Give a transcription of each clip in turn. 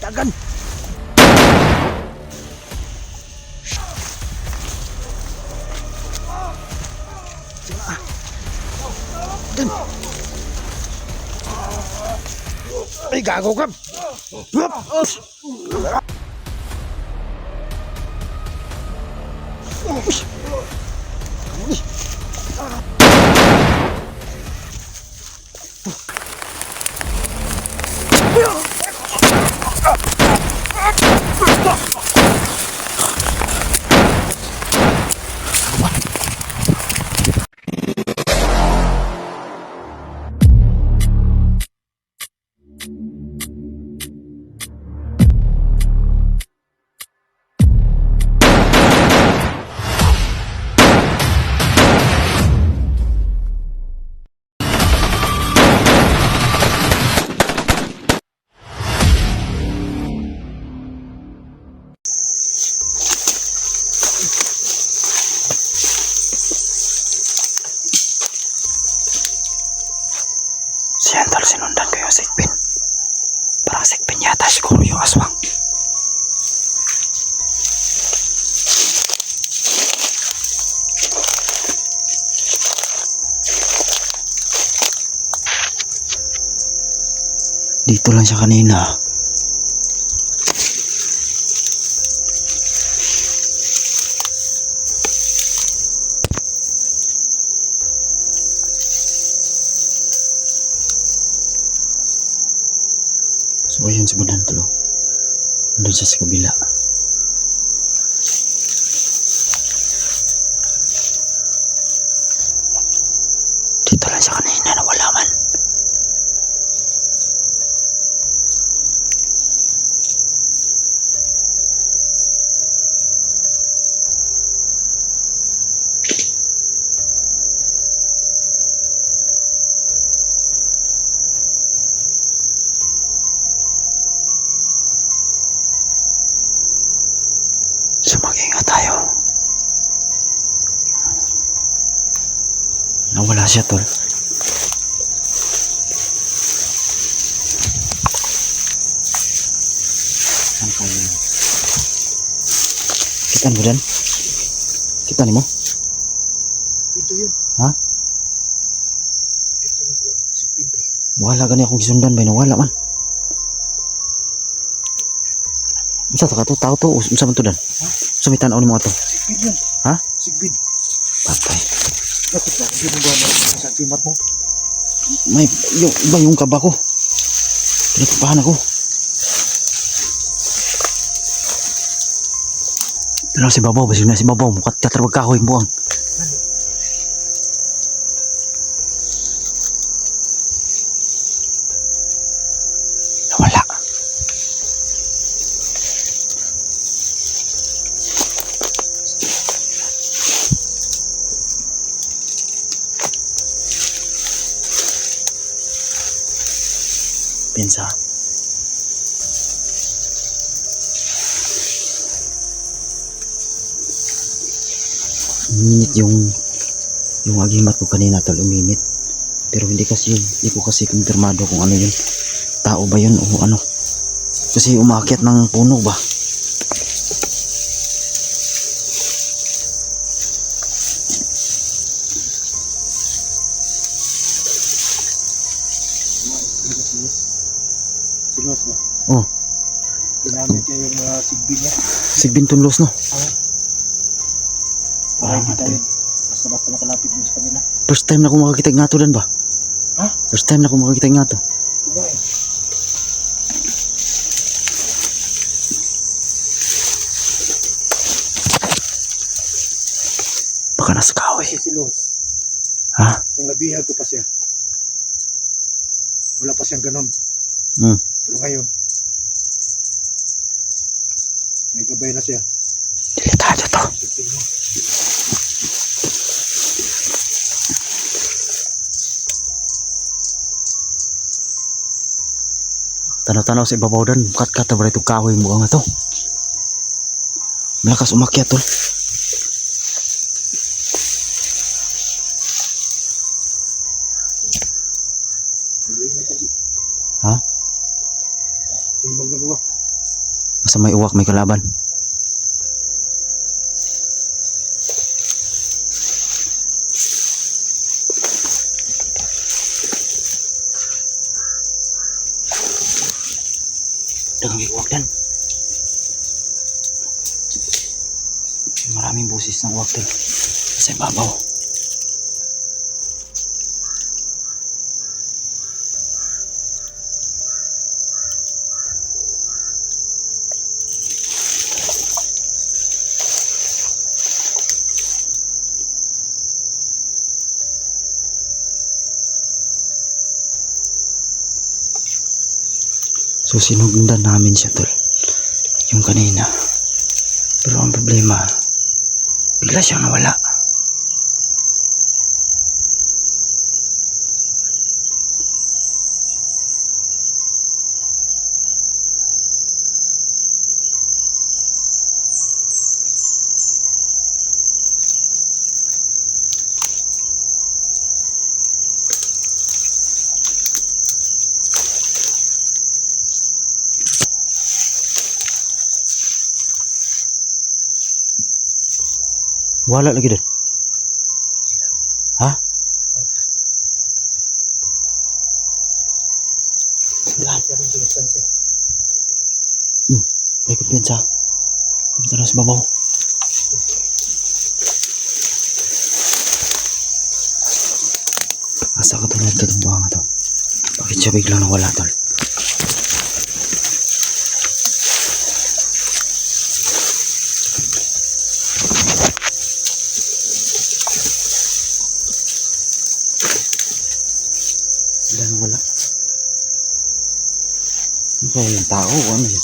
Dagan! Dun! Ay, gago ka! Hup! Antol sinundan ko yung sikpin. Parang sikpin yata siguro yung aswang. Dito lang siya kanina. So ayun si Budan Tulo. Nandun siya sa kabila. Dito lang siya kanina siya tol. Saan yun? Kita mo din? Kita ni mo? Ito yun. Ha? Ito buwan. Si Pinto. Wala gani akong gisundan bay nawala man. Unsa to ka to tao to unsa man to dan? Ha? Sumitan ni mo to. Sigbid yan. Ha? Sigbid. Patay. Bakit ba? Hindi mo ba sa timat mo? May yung iba yung kaba ko. Pinapapahan ako. Pero si Babaw, basig na si Babaw, mukat katarwag ka ako yung buwang. Yung yung agimat ko kanina tol uminit. Pero hindi kasi yun. Hindi ko kasi kumpirmado kung ano yun. Tao ba yun o ano. Kasi umakyat ng puno ba? Sinos mo. Oh, Ginamit niya yung mga sigbid niya. sigbin tunlos no. Para First time na ako makakita ng ato dan ba? Ha? First time na ako makakita ng ato. Eh? Baka nasa kahoy. Si Los. Ha? Yung nabihag ko pa siya. Wala pa siyang ganon. Hmm. Pero ngayon, may gabay na siya. Delikado to. Tingnan mo. Tanaw-tanaw sa ibabaw dan. Kat-kat na itong kahoy mo nga to. Malakas umakyat tol. Ha? Basta may uwak, may kalaban. Dagang may uwak dan. Maraming busis ng uwak dan. Sa ibabaw. So sinundan namin siya tol. Yung kanina. Pero ang problema, bigla siyang nawala. Wala lagi doon. Ha? Rin distansya. May kumpiyansa. Tingnan tayo sa babaw. Asa ka tulad ito itong buhang ito? Bakit siya biglang nawala tol? Biglang nawala. Ano ba yung tao? Ano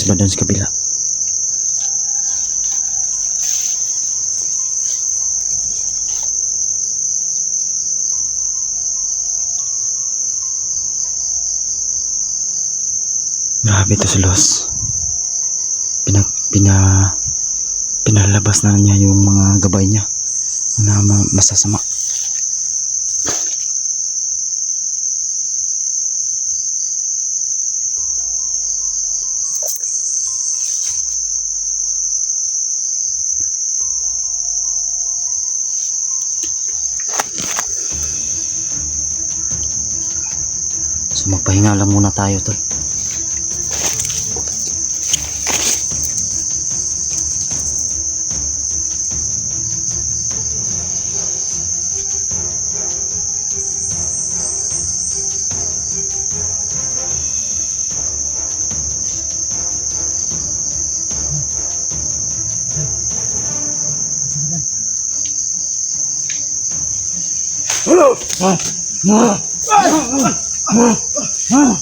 sila doon sa kabila. Grabe to si Los. Pina, pina, pinalabas na niya yung mga gabay niya na ma- masasama. Magpahinga lang muna tayo tol. Bigla na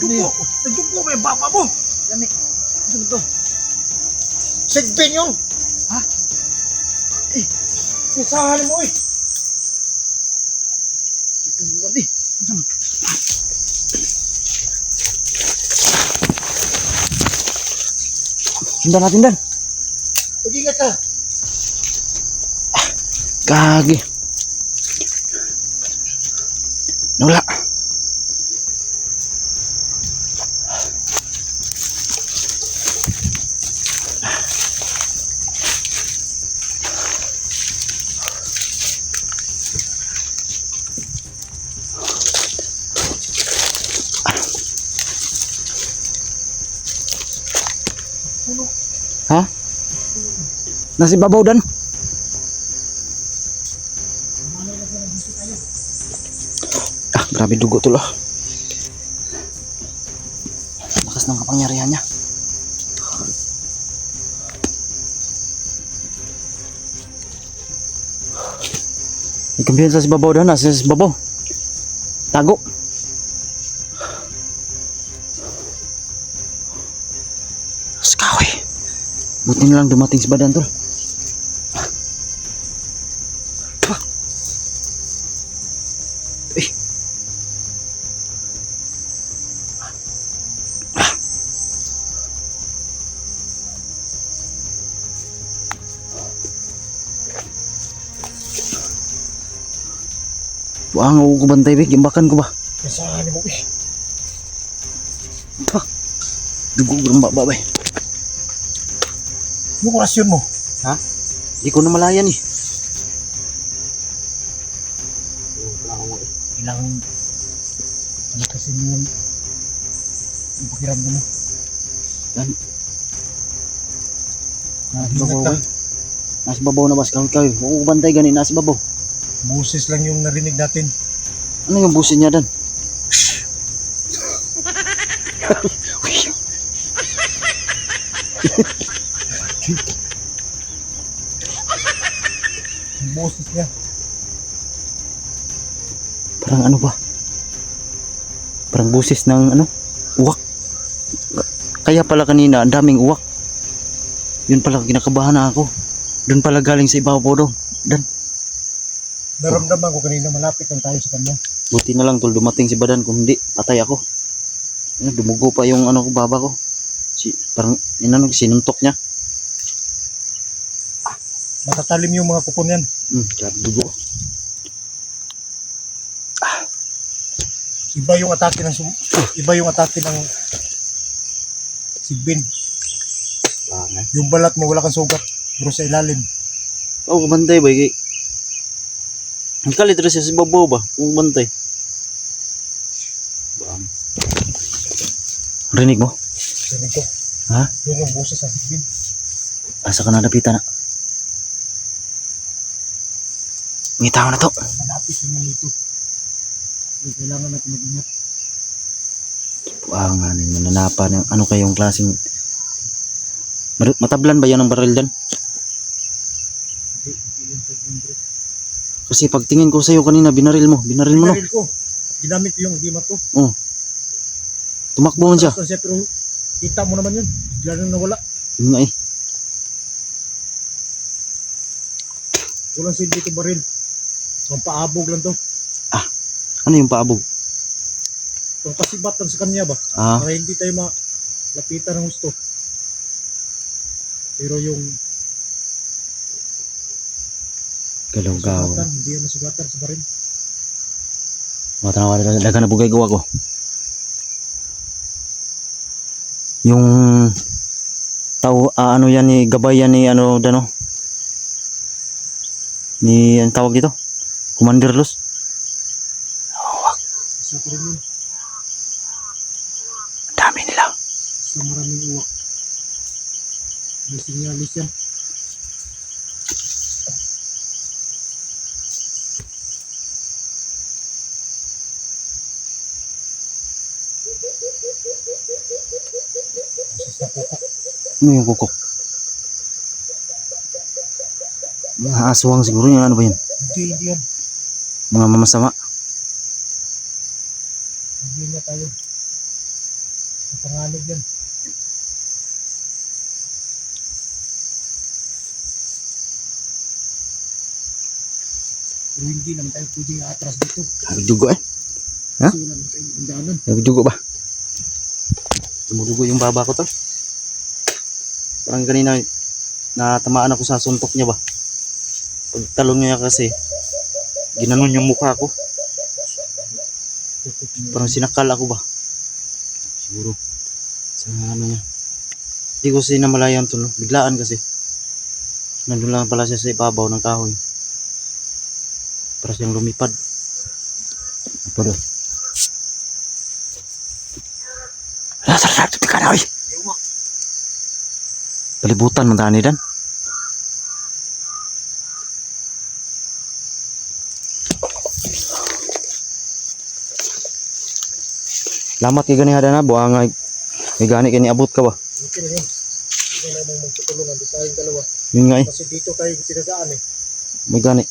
Dugo. Nagdugo mo yung baba mo. Dami. Ano to? Sigbin yung. Ha? Eh. Isahan mo eh. Ito yung gabi. Ano? Sundan natin dan. Mag-ingat ka. Gagi. Nawala. Nasi babaw dan. Ah, grabe dugo to lah. Lakas ng kapangyarihan niya. May kumpiyansa si babaw dan. Nasa si babaw. Tago. Skawi. Buti na lang dumating si Badan tol. Eh. Ah. Buang ako ko bantay be, gimbakan ko ba? Kasahan mo eh. Pa. Dugo geramba ba bay. Yung orasyon mo. Ha? Di ko na malayan eh. Kailangan ano kasi yung yung pakiramdam mo. Yan. Nasa Babaw ka. bay. Nasa babaw na bas kawin kawin. Huwag bantay gani nasa babaw. Boses lang yung narinig natin. Ano yung busin niya dan? Boses niya. Parang ano ba? Parang busis ng ano? Uwak. Kaya pala kanina, ang daming uwak. Yun pala, kinakabahan na ako. Doon pala galing sa ibabaw daw. Dan, Naramdaman ko kanina malapit lang tayo sa kanya. buti na lang tol dumating si Badan. Kung hindi, patay ako. Ano, dumugo pa yung ano ko, baba ko. Si, parang, inano, sinuntok niya. Matatalim yung mga kupon yan. Hmm, grabe dugo. Iba yung atake ng iba yung atake ng sigbin. Bangan. Yung balat mo wala kang sugat. Pero sa ilalim. Oh, kumantay ba? Kay... Ang kalit rin siya si Babaw ba? Kung bantay. Bang. Rinig mo? Ganito. Ha? Yun yung boses sa sigbin. Asa ka na napitan na? Ngitaw na to. Malapit dito. Kaya kailangan natin mag-ingat. Wow nga ninyo, nanapa ng ano kayong klaseng... Matablan ba yan ang baril dyan? Kasi pagtingin ko sa'yo kanina, binaril mo. Binaril mo no? Pinaril ko. Ginamit yung gimat ko. Tumakbo man siya. Kasi pero kita mo naman yun. Bigla nang nawala. Yun nga eh. Walang silbi ito baril. Pampaabog lang to. Ano yung paabog? Kung kasibatan sa kanya ba? Ah, Para hindi tayo malapitan ng gusto. Pero yung galaw-gaw. sugatan, hindi yan masugatan sa baril. Matanawa na daga na bugay gawa ko. Yung tao ah, ano yan ni gabay yan ni ano dano ni ang tawag dito Commander Los Isa ko rin yun. Ang dami nila Sa maraming uwak. May sinyalis yan. Ano yung kukok mga aswang siguro yung ano ba yun Hindi, hindi yan. mga mamasama Hindi na tayo. Napanganog yan. Pero hindi naman tayo pwedeng atras dito. Sabi dugo eh Ha? Kasi wala naman tayong undanan. Sabi dugo ba tumudugo yung baba ko to parang kanina natamaan ako sa suntok niya ba pagtalong niya kasi ginanon yung mukha ko. Parang sinakal ako ba? Siguro. Sa ano niya. Hindi ko kasi namalayan to. No? Biglaan kasi. Nandun lang pala siya sa ibabaw ng kahoy. Para siyang lumipad. Apa doon? Lasar sa ito ka na oy. Palibutan mo tani dan. Lamat kay gani hada na buangay. May gani kay niabot ka ba? Okay na yun. Hindi na namang magtutulungan. Di tayong dalawa. Yun nga eh. Kasi dito tayo tinagaan eh. May gani.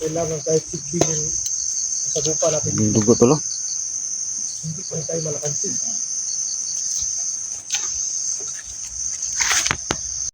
Kailangan kahit sigbin yung sagupa natin. Yung dugo tulo. Hindi pa tayo malakansin.